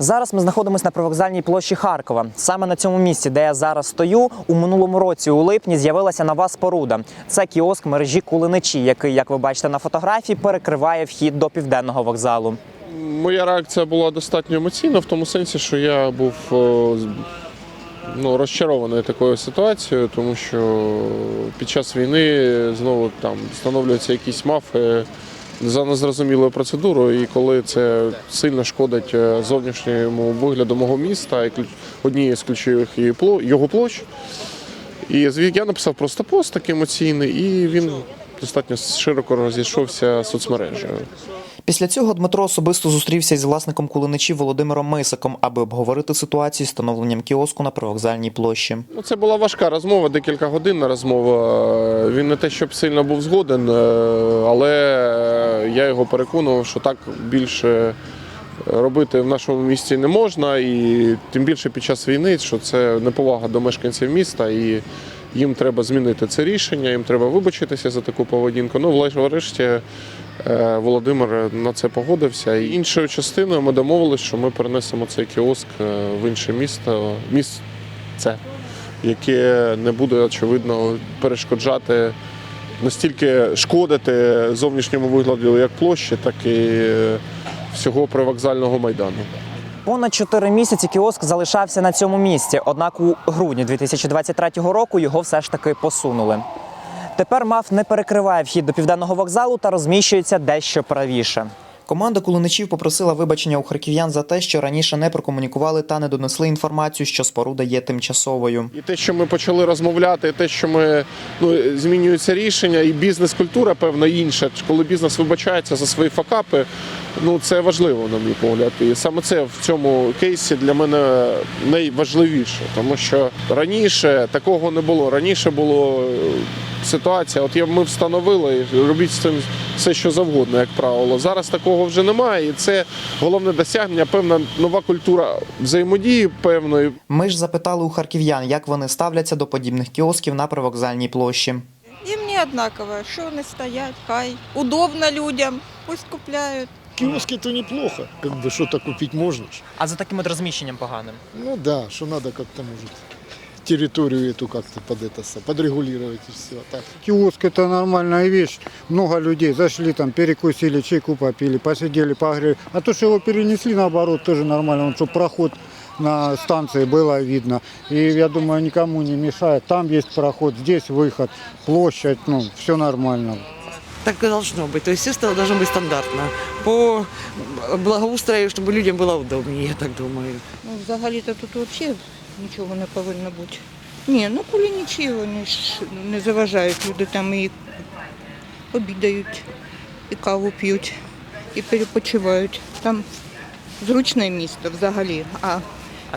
Зараз ми знаходимося на привокзальній площі Харкова. Саме на цьому місці, де я зараз стою, у минулому році, у липні, з'явилася нова споруда. Це кіоск мережі Кулиничі, який, як ви бачите на фотографії, перекриває вхід до південного вокзалу. Моя реакція була достатньо емоційна в тому сенсі, що я був ну, розчарований такою ситуацією, тому що під час війни знову там встановлюються якісь мафи за незрозумілою процедурою, і коли це сильно шкодить е, зовнішньому вигляду мого міста і однієї з ключових його площ. І я написав просто пост такий емоційний, і він достатньо широко розійшовся соцмережею. Після цього Дмитро особисто зустрівся із власником кулиничів Володимиром Мисаком, аби обговорити ситуацію з встановленням кіоску на привокзальній площі. Ну, це була важка розмова, декілька годинна розмова. Він не те, щоб сильно був згоден, е, але я його переконував, що так більше робити в нашому місті не можна, і тим більше під час війни, що це неповага до мешканців міста, і їм треба змінити це рішення, їм треба вибачитися за таку поведінку. Ну, врешті е, Володимир на це погодився. І іншою частиною ми домовилися, що ми перенесемо цей кіоск е, в інше місто. Місце яке не буде очевидно перешкоджати настільки шкодити зовнішньому вигляду як площі, так і е, всього привокзального майдану. Понад чотири місяці кіоск залишався на цьому місці, однак у грудні 2023 року його все ж таки посунули. Тепер МАФ не перекриває вхід до південного вокзалу та розміщується дещо правіше. Команда кулиничів попросила вибачення у харків'ян за те, що раніше не прокомунікували та не донесли інформацію, що споруда є тимчасовою. І те, що ми почали розмовляти, і те, що ми ну, змінюються рішення, і бізнес-культура певна інша. Коли бізнес вибачається за свої факапи, ну це важливо, на мій погляд. І саме це в цьому кейсі для мене найважливіше, тому що раніше такого не було. Раніше було ситуація, от ми встановили, робіть з цим все, що завгодно, як правило. Зараз такого вже немає, і це головне досягнення, певна нова культура взаємодії певної. Ми ж запитали у харків'ян, як вони ставляться до подібних кіосків на привокзальній площі. Їм не однаково, що вони стоять, хай. Удобно людям, пусть купляють. Киоски это неплохо, как бы что-то купить можно. А за таким от розміщенням поганим. Ну да, что надо как-то может территорию эту как-то под это подрегулировать и все. Так. Киоск это нормальная вещь. Много людей зашли там, перекусили, чайку попили, посидели, погрели. А то, что его перенесли, наоборот, тоже нормально, чтобы проход на станции было видно. И я думаю, никому не мешает. Там есть проход, здесь выход, площадь, ну, все нормально. Так и должно быть. То есть все должно быть стандартно. По благоустрою, чтобы людям было удобнее, я так думаю. Ну, взагалі-то тут взагалі нічого не повинно бути. Ні, ну коли нічого ж не заважають. Люди там і обідають, і каву п'ють, і перепочивають. Там зручне місто взагалі. А,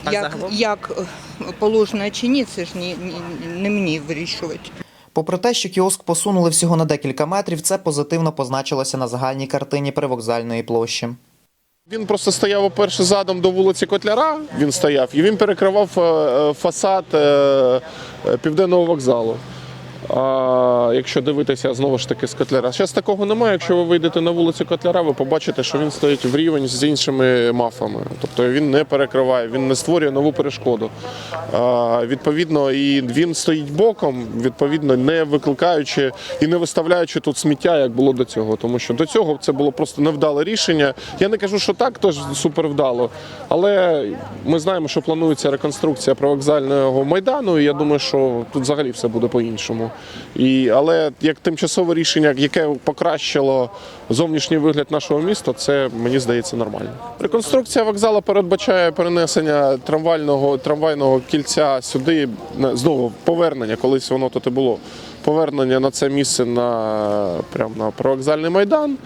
так як, загалом? як е, положено чи ні, це ж ні, ні, не мені вирішувати. Попри те, що кіоск посунули всього на декілька метрів, це позитивно позначилося на загальній картині привокзальної площі. Він просто стояв перше задом до вулиці Котляра. Він стояв і він перекривав е, е, фасад е, південного вокзалу. А якщо дивитися знову ж таки з Котляра. Зараз такого немає. Якщо ви вийдете на вулицю Котляра, ви побачите, що він стоїть в рівень з іншими мафами. Тобто він не перекриває, він не створює нову перешкоду. А, відповідно, і він стоїть боком, відповідно, не викликаючи і не виставляючи тут сміття, як було до цього. Тому що до цього це було просто невдале рішення. Я не кажу, що так, теж супер вдало. Але ми знаємо, що планується реконструкція привокзального майдану. І я думаю, що тут взагалі все буде по-іншому. І, але як тимчасове рішення, яке покращило зовнішній вигляд нашого міста, це мені здається нормально. Реконструкція вокзалу передбачає перенесення трамвайного трамвайного кільця сюди. Знову повернення, колись воно тут і було. Повернення на це місце на прямо на провокзальний майдан.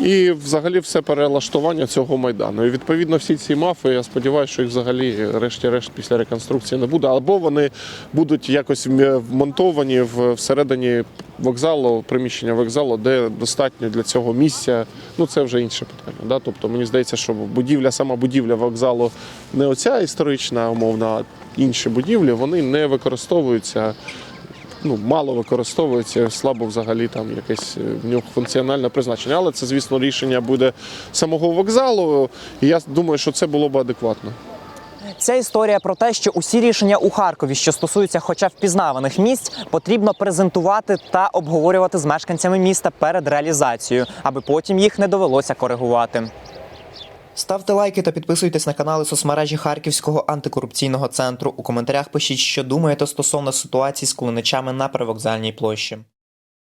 І взагалі все перелаштування цього майдану. І відповідно всі ці мафи, я сподіваюся, що їх взагалі решті-решт після реконструкції не буде. Або вони будуть якось вмонтовані всередині вокзалу, приміщення вокзалу, де достатньо для цього місця. Ну це вже інше питання. Да? Тобто мені здається, що будівля, сама будівля вокзалу не оця історична, умовна, а інші будівлі, вони не використовуються ну, мало використовується, слабо взагалі там якесь е, в нього функціональне призначення. Але це, звісно, рішення буде самого вокзалу. І я думаю, що це було б адекватно. Ця історія про те, що усі рішення у Харкові, що стосуються хоча впізнаваних місць, потрібно презентувати та обговорювати з мешканцями міста перед реалізацією, аби потім їх не довелося коригувати. Ставте лайки та підписуйтесь на канали соцмережі Харківського антикорупційного центру. У коментарях пишіть, що думаєте стосовно ситуації з кулиничами на привокзальній площі.